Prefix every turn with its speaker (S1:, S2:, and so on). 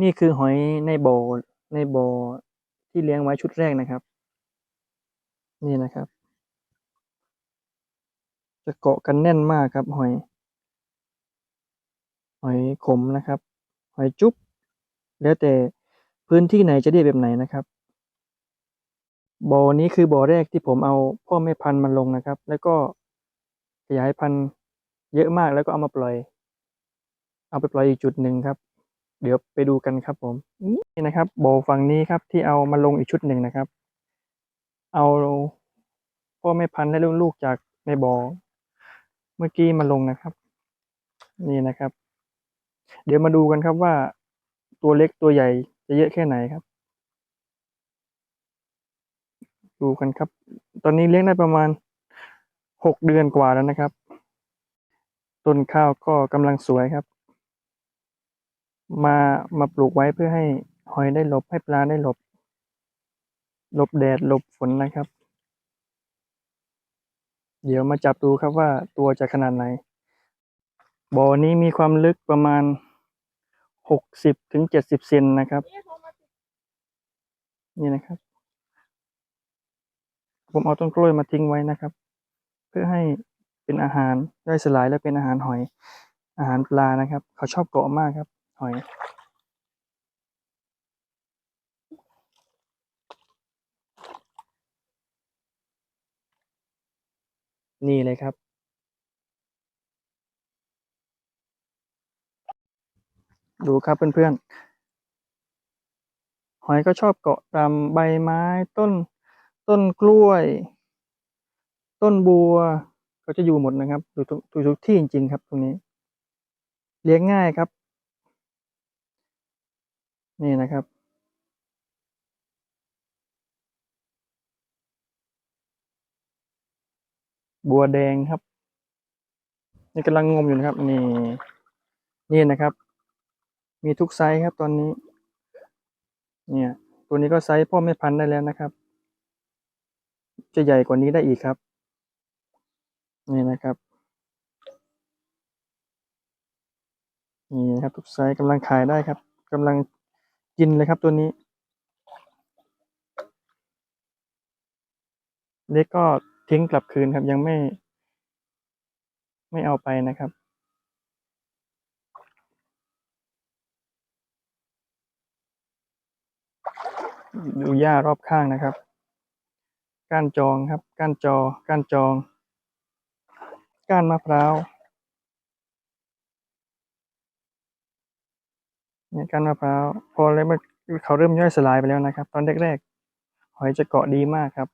S1: นี่คือหอยในบ่อในบ่อที่เลี้ยงไว้ชุดแรกนะครับ นี่นะครับ จะเกาะกันแน่นมากครับ หอย หอยขมนะครับ หอยจุ๊บแล้วแต่พื้นที่ไหนจะเรีแบบไหนนะครับบ่อนี้คือบ่อแรกที่ผมเอาพ่อแม่พันธุ์มาลงนะครับ แล้วก็ขยายพันธุ์เยอะมากแล้วก็เอามาปล่อย เอาไปปล่อยอีกจุดหนึ่งครับ เดี๋ยวไปดูกันครับผมนี่นะครับบ่อฝั่งนี้ครับที่เอามาลงอีกชุดหนึ่งนะครับ เอาพ่อแม่พันธุ์และลูกๆจากในบ่อเมื่อกี้มาลงนะครับ นี่นะครับ เดี๋ยวมาดูกันครับว่า ตัวเล็กตัวใหญ่จะเยอะแค่ไหนครับ ดูกันครับ ตอนนี้เลี้ยงได้ประมาณหกเดือนกว่าแล้วนะครับ ต้นข้าวก็กำลังสวยครับ มามาปลูกไว้เพื่อให้หอยได้หลบให้ปลาได้หลบ หลบแดดหลบฝนนะครับ เดี๋ยวมาจับดูครับว่าตัวจะขนาดไหน บ่อนี้มีความลึกประมาณหกสิบถึงเจ็ดสิบเซนนะครับ นี่นะครับ ผมเอาต้นกล้วยมาทิ้งไว้นะครับ เพื่อให้เป็นอาหารย่อยสลายและเป็นอาหารหอยอาหารปลานะครับ เขาชอบเกาะมากครับ หอยนี่เลยครับ ดูครับเพื่อนๆ หอยก็ชอบเกาะตามใบไม้ต้น ต้นกล้วย ต้นบัวเขาจะอยู่หมดนะครับอยู่ทุกอยู่ทุกที่จริง ๆ ครับตรงนี้ เลี้ยงง่ายครับ นี่นะครับ บัวแดงครับ นี่กำลังงมอยู่นะครับ นี่ นี่นะครับ มีทุกไซส์ครับตอนนี้ เนี่ย ตัวนี้ก็ไซส์พ่อแม่พันธุ์ได้แล้วนะครับ จะใหญ่กว่านี้ได้อีกครับ นี่นะครับนี่นะครับทุกไซส์กำลังขายได้ครับกำลัง กินเลยครับตัวนี้ เล็กก็ทิ้งกลับคืนครับ ยังไม่ ไม่เอาไปนะครับดูหญ้ารอบข้างนะครับ ก้านจองครับ ก้านจอ ก้านจอง ก้านมะพร้าว นี่ยก้านมะพร้าวพอแล้วเขาเริ่มย่อยสลายไปแล้วนะครับ ตอนแรกๆหอยจะเกาะดีมากครับ